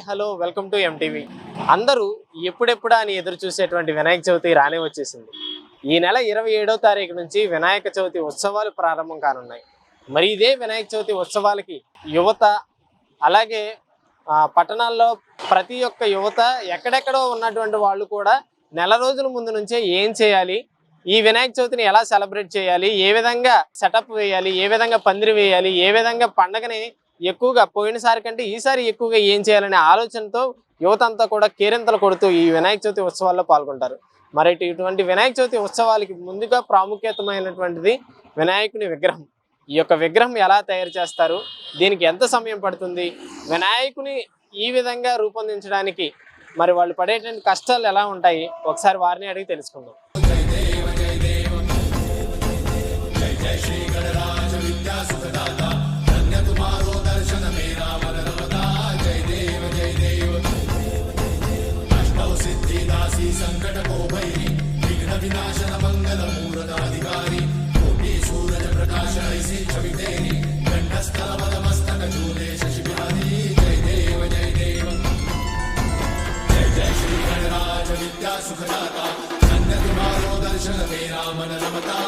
Hi hello welcome to MTV అందరూ ఎప్పుడెప్పుడా అని ఎదురు చూసేటువంటి వినాయక చవితి రానే వచ్చేసింది. ఈ నెల ఇరవై ఏడో తారీఖు నుంచి వినాయక చవితి ఉత్సవాలు ప్రారంభం కానున్నాయి. మరి ఇదే వినాయక చవితి ఉత్సవాలకి యువత అలాగే పట్టణాల్లో ప్రతి ఒక్క యువత ఎక్కడెక్కడో ఉన్నటువంటి వాళ్ళు కూడా నెల రోజుల ముందు నుంచే ఏం చేయాలి? ఈ వినాయక చవితిని ఎలా సెలబ్రేట్ చేయాలి? ఏ విధంగా సెటప్ వేయాలి? ఏ విధంగా పందిరి వేయాలి? ఏ విధంగా పండగని ఎక్కువగా పోయినసారి కంటే ఈసారి ఎక్కువగా ఏం చేయాలనే ఆలోచనతో యువత అంతా కూడా కేరింతలు కొడుతూ ఈ వినాయక చవితి ఉత్సవాల్లో పాల్గొంటారు మరి ఇటు- ఇటువంటి వినాయక చవితి ఉత్సవాలకి ముందుగా ప్రాముఖ్యతమైనటువంటిది వినాయకుని విగ్రహం ఈ యొక్క విగ్రహం ఎలా తయారు చేస్తారు దీనికి ఎంత సమయం పడుతుంది వినాయకుని ఈ విధంగా రూపొందించడానికి మరి వాళ్ళు పడేటువంటి కష్టాలు ఎలా ఉంటాయి ఒకసారి వారిని అడిగి తెలుసుకుందాం విఘ్న వినాశన మంగళ మూలకాధికారి కోటి సూరజ ప్రకాశ ఐసి చవితేరి గండస్థల పదమస్తక చూలే శశిభాని జయ దేవ జయ దేవ జయ జయ శ్రీ గణరాజ విద్యా సుఖదాత నంద దర్శన మేరా మన నమతా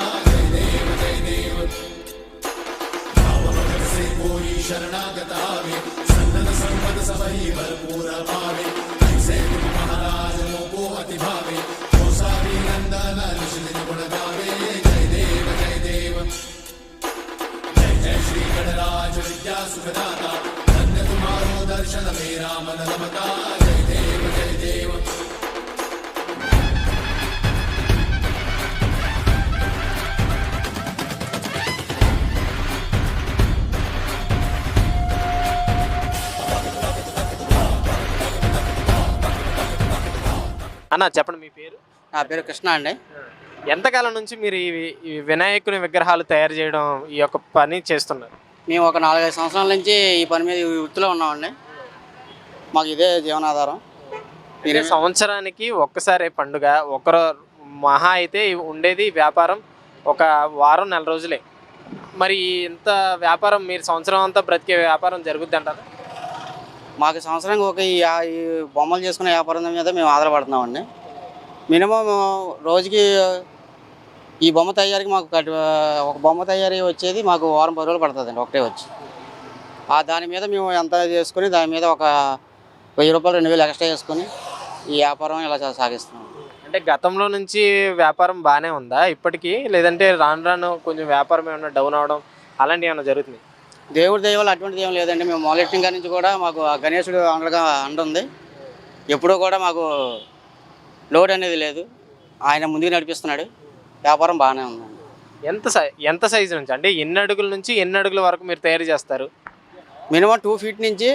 అన్న చెప్పండి మీ పేరు? నా పేరు కృష్ణ అండి. ఎంతకాలం నుంచి మీరు ఈ ఈ వినాయకుని విగ్రహాలు తయారు చేయడం ఈ యొక్క పని చేస్తున్నారు? మేము ఒక నాలుగైదు సంవత్సరాల నుంచి ఈ పని మీద ఈ వృత్తిలో ఉన్నామండి. మాకు ఇదే జీవనాధారం. అంటే సంవత్సరానికి ఒక్కసారి పండుగ ఒకరు మహా అయితే ఉండేది వ్యాపారం ఒక వారం నెల రోజులే. మరి ఇంత వ్యాపారం మీరు సంవత్సరం అంతా బ్రతికే వ్యాపారం జరుగుద్ది అంటారా? మాకు సంవత్సరానికి ఒక ఈ ఆ- ఈ బొమ్మలు చేసుకునే వ్యాపారం మీద మేము ఆధారపడుతున్నామండి. మినిమం రోజుకి ఈ బొమ్మ తయారీకి మాకు ఒక బొమ్మ తయారీ వచ్చేది మాకు వారం పది రోజులు పడుతుందండి ఒకటే వచ్చి. ఆ దాని మీద మేము ఎంత చేసుకుని దాని మీద ఒక వెయ్యి రూపాయలు రెండు వేలు ఎక్స్ట్రా చేసుకొని ఈ వ్యాపారం ఇలా సాగిస్తున్నాం. అంటే గతంలో నుంచి వ్యాపారం బాగానే ఉందా? ఇప్పటికీ లేదంటే రాను రాను కొంచెం వ్యాపారం ఏమైనా డౌన్ అవడం అలాంటివి ఏమైనా జరుగుతుంది దేవుడి దైవాలు అటువంటిది ఏం లేదండి. మేము మొదలెట్టిన నుంచి కూడా మాకు ఆ గణేశుడు అండగా అండ ఉంది. ఎప్పుడూ కూడా మాకు లోడ్ అనేది లేదు. ఆయన ముందుకు నడిపిస్తున్నాడు. వ్యాపారం బాగానే ఉందండి. ఎంత సై ఎంత సైజు నుంచి? అంటే ఎన్ని అడుగుల నుంచి ఎన్ని అడుగుల వరకు మీరు తయారు చేస్తారు? మినిమం టూ ఫీట్ నుంచి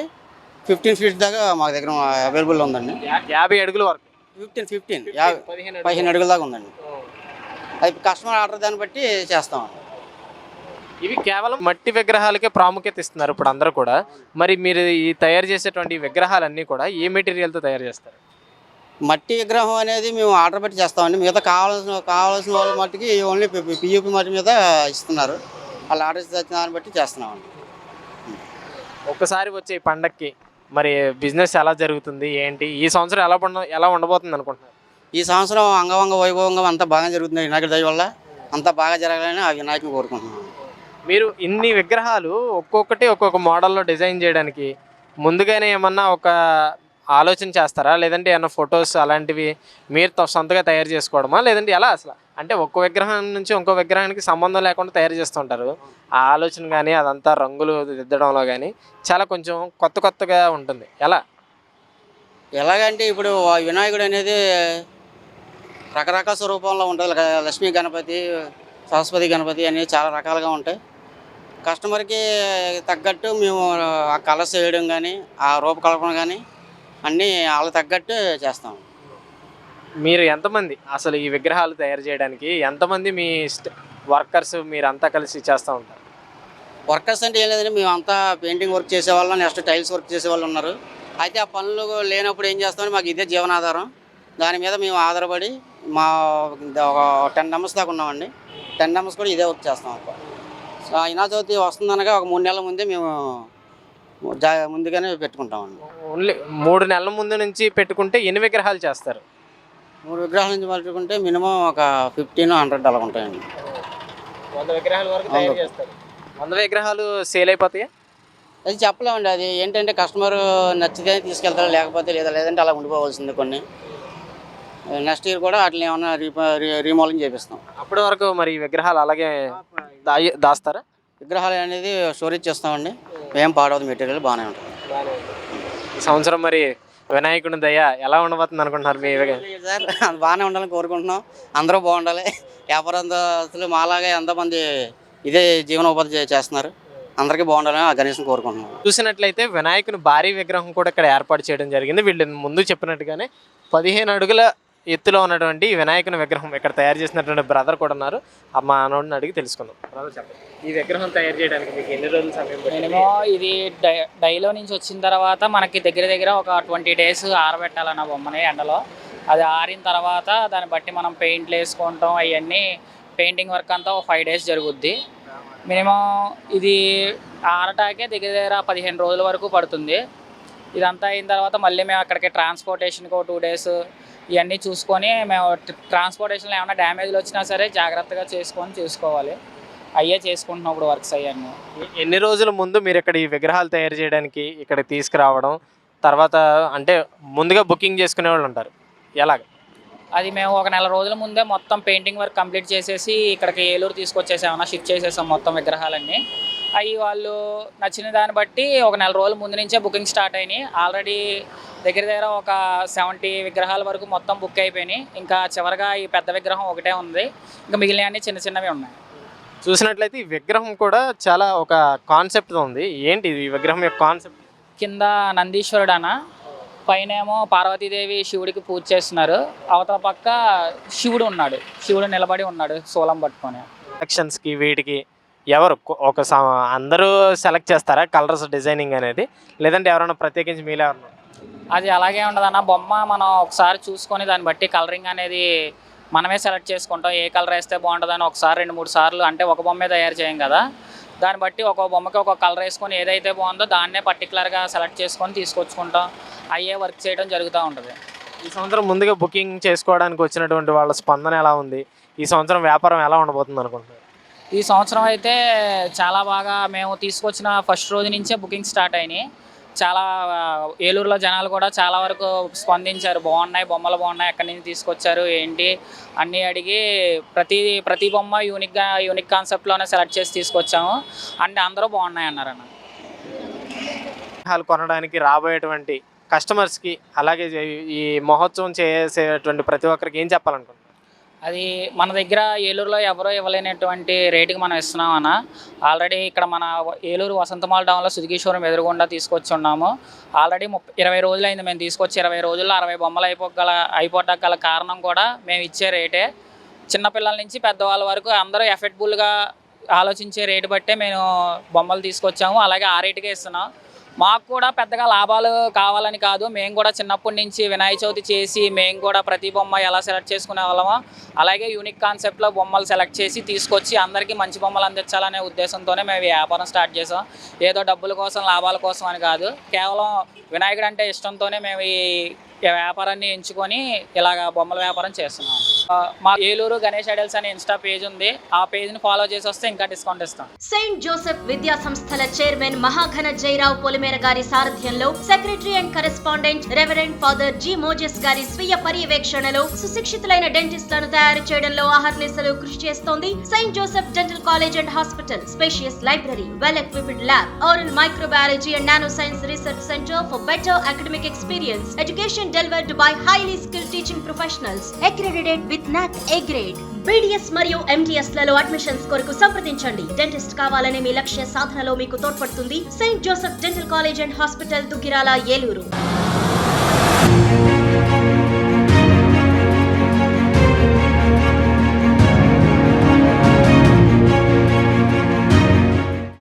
ఫిఫ్టీన్ ఫీట్ దాకా మా దగ్గర అవైలబుల్ ఉందండి. యాభై అడుగుల వరకు? ఫిఫ్టీన్ ఫిఫ్టీన్ యాభై పదిహేను అడుగుల దాకా ఉందండి. అది కస్టమర్ ఆర్డర్ దాన్ని బట్టి చేస్తామండి. ఇవి కేవలం మట్టి విగ్రహాలకే ప్రాముఖ్యత ఇస్తున్నారు ఇప్పుడు అందరూ కూడా. మరి మీరు ఈ తయారు చేసేటువంటి విగ్రహాలన్నీ కూడా ఏ మెటీరియల్తో తయారు చేస్తారు? మట్టి విగ్రహం అనేది మేము ఆర్డర్ పెట్టి చేస్తామండి. మిగతా కావాల్సిన కావాల్సిన వాళ్ళ మట్టికి ఓన్లీ పియూపి మట్టి మీద ఇస్తున్నారు. వాళ్ళు ఆర్డర్ ఇచ్చిన దాన్ని బట్టి చేస్తున్నామండి. ఒక్కసారి వచ్చే ఈ పండక్కి మరి బిజినెస్ ఎలా జరుగుతుంది ఏంటి? ఈ సంవత్సరం ఎలా పండ ఎలా ఉండబోతుంది అనుకుంటున్నారు? ఈ సంవత్సరం అంగవంగ వైభవంగా అంతా బాగా జరుగుతుంది వినాయకుడి దయ వల్ల అంతా బాగా జరగాలని ఆ వినాయకుని కోరుకుంటున్నాం. మీరు ఇన్ని విగ్రహాలు ఒక్కొక్కటి ఒక్కొక్క మోడల్లో డిజైన్ చేయడానికి ముందుగానే ఏమన్నా ఒక ఆలోచన చేస్తారా? లేదంటే ఏమైనా ఫొటోస్ అలాంటివి మీరు త- సొంతగా తయారు చేసుకోవడమా? లేదంటే ఎలా అసలు? అంటే ఒక్క విగ్రహం నుంచి ఇంకో విగ్రహానికి సంబంధం లేకుండా తయారు చేస్తుంటారు. ఆ ఆలోచన కానీ అదంతా రంగులు దిద్దడంలో కానీ చాలా కొంచెం కొత్త కొత్తగా ఉంటుంది. ఎలా? ఎలాగంటే ఇప్పుడు వినాయకుడు అనేది రకరకాల స్వరూపంలో ఉంటుంది లక్ష్మీ గణపతి సరస్వతి గణపతి అనేవి చాలా రకాలుగా ఉంటాయి. కస్టమర్కి తగ్గట్టు మేము ఆ కలర్స్ వేయడం కానీ ఆ రూపకల్పన కానీ అన్నీ వాళ్ళకి తగ్గట్టు చేస్తాం. మీరు ఎంతమంది అసలు ఈ విగ్రహాలు తయారు చేయడానికి ఎంతమంది మీ వర్కర్స్ మీరంతా కలిసి చేస్తూ ఉంటారు? వర్కర్స్ అంటే ఏం లేదండి మేము అంతా పెయింటింగ్ వర్క్ చేసేవాళ్ళం నెక్స్ట్ టైల్స్ వర్క్ చేసేవాళ్ళు ఉన్నారు. అయితే ఆ పనులు లేనప్పుడు ఏం చేస్తామని మాకు ఇదే జీవనాధారం. దాని మీద మేము ఆధారపడి మా ఒక టెన్ మెంబర్స్ దాకా ఉన్నామండి. టెన్ మెంబర్స్ కూడా ఇదే వర్క్ చేస్తాం. వినాయక చవితి వస్తుందనగా ఒక మూడు నెలల ముందే మేము జా ముందుగానే పెట్టుకుంటామండి. ఓన్లీ మూడు నెలల ముందు నుంచి పెట్టుకుంటే ఎన్ని విగ్రహాలు చేస్తారు? మూడు విగ్రహాల నుంచి పట్టుకుంటే మినిమం ఒక ఫిఫ్టీన్ హండ్రెడ్ అలా ఉంటాయండి. వంద విగ్రహాల వరకు తయారు చేస్తారు. వంద విగ్రహాలు సేల్ అయిపోతాయా? అది చెప్పలేమండి. అది ఏంటంటే కస్టమర్ నచ్చితే తీసుకెళ్తారు లేకపోతే లేదా లేదంటే అలా ఉండిపోవాల్సింది కొన్ని. నెక్స్ట్ ఇయర్ కూడా వాటిని ఏమైనా రీప రీమోడలింగ్ చేపిస్తాం. అప్పటి వరకు మరి ఈ విగ్రహాలు అలాగే దాయి దాస్తారా? విగ్రహాలు అనేది స్టోరేజ్ చేస్తామండి. ఏం పాడవదు మెటీరియల్ బాగానే ఉంటుంది. ఈ సంవత్సరం మరి వినాయకుని దయ ఎలా ఉండబోతుంది అనుకుంటున్నారు మీ? సార్ బాగానే ఉండాలని కోరుకుంటున్నాం. అందరూ బాగుండాలి. వ్యాపారస్తులు మాలాగే ఎంతమంది ఇదే జీవనోపాధి చేస్తున్నారు. అందరికీ బాగుండాలని ఆ గణేష్ని కోరుకుంటున్నాం. చూసినట్లయితే వినాయకుని భారీ విగ్రహం కూడా ఇక్కడ ఏర్పాటు చేయడం జరిగింది. వీళ్ళు ముందు చెప్పినట్టుగానే పదిహేను అడుగుల ఎత్తులో ఉన్నటువంటి వినాయకుని విగ్రహం ఇక్కడ తయారు చేసినటువంటి బ్రదర్ కూడా ఉన్నారు. ఆ మా అనోడిని అడిగి తెలుసుకుందాం. బ్రదర్ చెప్పండి. ఈ విగ్రహం తయారు చేయడానికి మీకు ఎన్ని రోజులు సమయం మినిమం ఇది డై డైలో నుంచి వచ్చిన తర్వాత మనకి దగ్గర దగ్గర ఒక ట్వంటీ డేస్ ఆరబెట్టాలన్న బొమ్మని ఎండలో. అది ఆరిన తర్వాత దాన్ని బట్టి మనం పెయింట్లు వేసుకుంటాం అవన్నీ పెయింటింగ్ వర్క్ అంతా ఒక ఫైవ్ డేస్ జరుగుద్ది. మినిమం ఇది ఆరటాకే దగ్గర దగ్గర పదిహేను రోజుల వరకు పడుతుంది. ఇదంతా అయిన తర్వాత మళ్ళీ మేము అక్కడికి ట్రాన్స్పోర్టేషన్కి ఒక టూ డేస్ ఇవన్నీ చూసుకొని మేము ట్రాన్స్పోర్టేషన్లో ఏమైనా డ్యామేజ్లు వచ్చినా సరే జాగ్రత్తగా చేసుకొని చూసుకోవాలి. అయ్యే చేసుకుంటున్నాం ఇప్పుడు వర్క్స్ ఎ- ఎన్ని రోజుల ముందు మీరు ఇక్కడ ఈ విగ్రహాలు తయారు చేయడానికి ఇక్కడ తీసుకురావడం తర్వాత అంటే ముందుగా బుకింగ్ చేసుకునే వాళ్ళు ఉంటారు. ఎలాగ? అది మేము ఒక నెల రోజుల ముందే మొత్తం పెయింటింగ్ వర్క్ కంప్లీట్ చేసేసి ఇక్కడికి ఏలూరు తీసుకొచ్చేసామన్నా షిఫ్ట్ చేసేసాం మొత్తం విగ్రహాలన్నీ. అవి వాళ్ళు నచ్చిన దాన్ని బట్టి ఒక నెల రోజుల ముందు నుంచే బుకింగ్ స్టార్ట్ అయినాయి. ఆల్రెడీ దగ్గర దగ్గర ఒక సెవెంటీ విగ్రహాల వరకు మొత్తం బుక్ అయిపోయినాయి. ఇంకా చివరిగా ఈ పెద్ద విగ్రహం ఒకటే ఉంది. ఇంకా మిగిలినవన్నీ చిన్న చిన్నవి ఉన్నాయి. చూసినట్లయితే ఈ విగ్రహం కూడా చాలా ఒక కాన్సెప్ట్ ఉంది. ఏంటి ఈ విగ్రహం యొక్క కాన్సెప్ట్ కింద నందీశ్వరుడు అన్న పైన ఏమో పార్వతీదేవి శివుడికి పూజ చేస్తున్నారు. అవతల పక్క శివుడు ఉన్నాడు. శివుడు నిలబడి ఉన్నాడు శూలం పట్టుకొని. సెలక్షన్స్కి వీటికి ఎవరు ఒక అందరూ సెలెక్ట్ చేస్తారా కలర్స్ డిజైనింగ్ అనేది? లేదంటే ఎవరైనా ప్రత్యేకించి మీలో ఎవరన్నా? అది అలాగే ఉండదన్న. బొమ్మ మనం ఒకసారి చూసుకొని దాన్ని బట్టి కలరింగ్ అనేది మనమే సెలెక్ట్ చేసుకుంటాం. ఏ కలర్ వేస్తే బాగుంటుందని ఒకసారి రెండు మూడు సార్లు అంటే ఒక బొమ్మే తయారు చేయం కదా. దాన్ని బట్టి ఒక బొమ్మకి ఒక కలర్ వేసుకొని ఏదైతే బాగుందో దాన్నే పర్టికులర్గా సెలెక్ట్ చేసుకొని తీసుకొచ్చుకుంటాం. అయ్యే వర్క్ చేయడం జరుగుతూ ఉంటుంది. ఈ సంవత్సరం ముందుగా బుకింగ్ చేసుకోవడానికి వచ్చినటువంటి వాళ్ళ స్పందన ఎలా ఉంది? ఈ సంవత్సరం వ్యాపారం ఎలా ఉండబోతుంది అనుకుంటున్నారు? ఈ సంవత్సరం అయితే చాలా బాగా మేము తీసుకొచ్చిన ఫస్ట్ రోజు నుంచే బుకింగ్ స్టార్ట్ అయినాయి. చాలా ఏలూరులో జనాలు కూడా చాలా వరకు స్పందించారు. బాగున్నాయి బొమ్మలు బాగున్నాయి ఎక్కడి నుంచి తీసుకొచ్చారు ఏంటి అన్నీ అడిగి ప్రతి ప్రతి బొమ్మ యూనిక్గా యూనిక్ కాన్సెప్ట్లోనే సెలెక్ట్ చేసి తీసుకొచ్చాము. అండ్ అందరూ బాగున్నాయి అన్నారన్న విగ్రహాలు కొనడానికి రాబోయేటువంటి కస్టమర్స్కి అలాగే ఈ- ఈ మహోత్సవం చేసేటువంటి ప్రతి ఒక్కరికి ఏం చెప్పాలనుకుంటున్నారు? అది మన దగ్గర ఏలూరులో ఎవరో ఇవ్వలేనటువంటి రేటుకి మనం ఇస్తున్నాం అన్న. ఆల్రెడీ ఇక్కడ మన ఏలూరు వసంతమాల టౌన్లో సుజిగీశ్వరం ఎదురుగుండా తీసుకొచ్చి ఉన్నాము. ఆల్రెడీ ముప్పై ఇరవై రోజులు అయింది మేము తీసుకొచ్చి ఇరవై రోజుల్లో అరవై బొమ్మలు అయిపోగల అయిపోవటానికి గల కారణం కూడా మేము ఇచ్చే రేటే. చిన్నపిల్లల నుంచి పెద్దవాళ్ళ వరకు అందరూ ఎఫెక్ట్బుల్గా ఆలోచించే రేటు బట్టే మేము బొమ్మలు తీసుకొచ్చాము. అలాగే ఆ రేటుకే ఇస్తున్నాం. మాకు కూడా పెద్దగా లాభాలు కావాలని కాదు. మేము కూడా చిన్నప్పటి నుంచి వినాయక చవితి చేసి మేము కూడా ప్రతి బొమ్మ ఎలా సెలెక్ట్ చేసుకునే వాళ్ళమో అలాగే యూనిక్ కాన్సెప్ట్లో బొమ్మలు సెలెక్ట్ చేసి తీసుకొచ్చి అందరికీ మంచి బొమ్మలు అందించాలనే ఉద్దేశంతోనే మేము వ్యాపారం స్టార్ట్ చేసాం ఏదో డబ్బుల కోసం లాభాల కోసం అని కాదు. కేవలం వినాయకుడు అంటే ఇష్టంతోనే మేము ఈ వ్యాపారాన్ని ఎంచుకొని ఇలాగ బొమ్మల వ్యాపారం చేస్తున్నాం. మా ఏలూరు గణేష్ ఐడల్స్ అనే ఇన్స్టా పేజ్ ఉంది. ఆ పేజ్ని ఫాలో చేసి వస్తే ఇంకా డిస్కౌంట్ ఇస్తాం. సెయింట్ జోసెఫ్ విద్యా సంస్థల చైర్మన్ మహాఘన జయరావు పొలిమేర గారి సారథ్యంలో secretary and correspondent reverend father G Moses గారి స్వీయ పర్యవేక్షణలో సుశిక్షితులైన డెంటిస్టులను తయారు చేయడంలో అహర్నిశలు కృషి చేస్తోంది saint Joseph dental college and hospital spacious library well equipped lab oral microbiology and nano science research centre for better academic experience education education delivered by highly skilled teaching professionals accredited with NAC A grade. BDS మరియు ఎంటీఎస్లలో admissions కొరకు సంప్రదించండి. Dentist కావాలనే మీ లక్ష్య సాధనలో మీకు తోడ్పడుతుంది. Saint Joseph dental college and hospital Duggirala Eluru.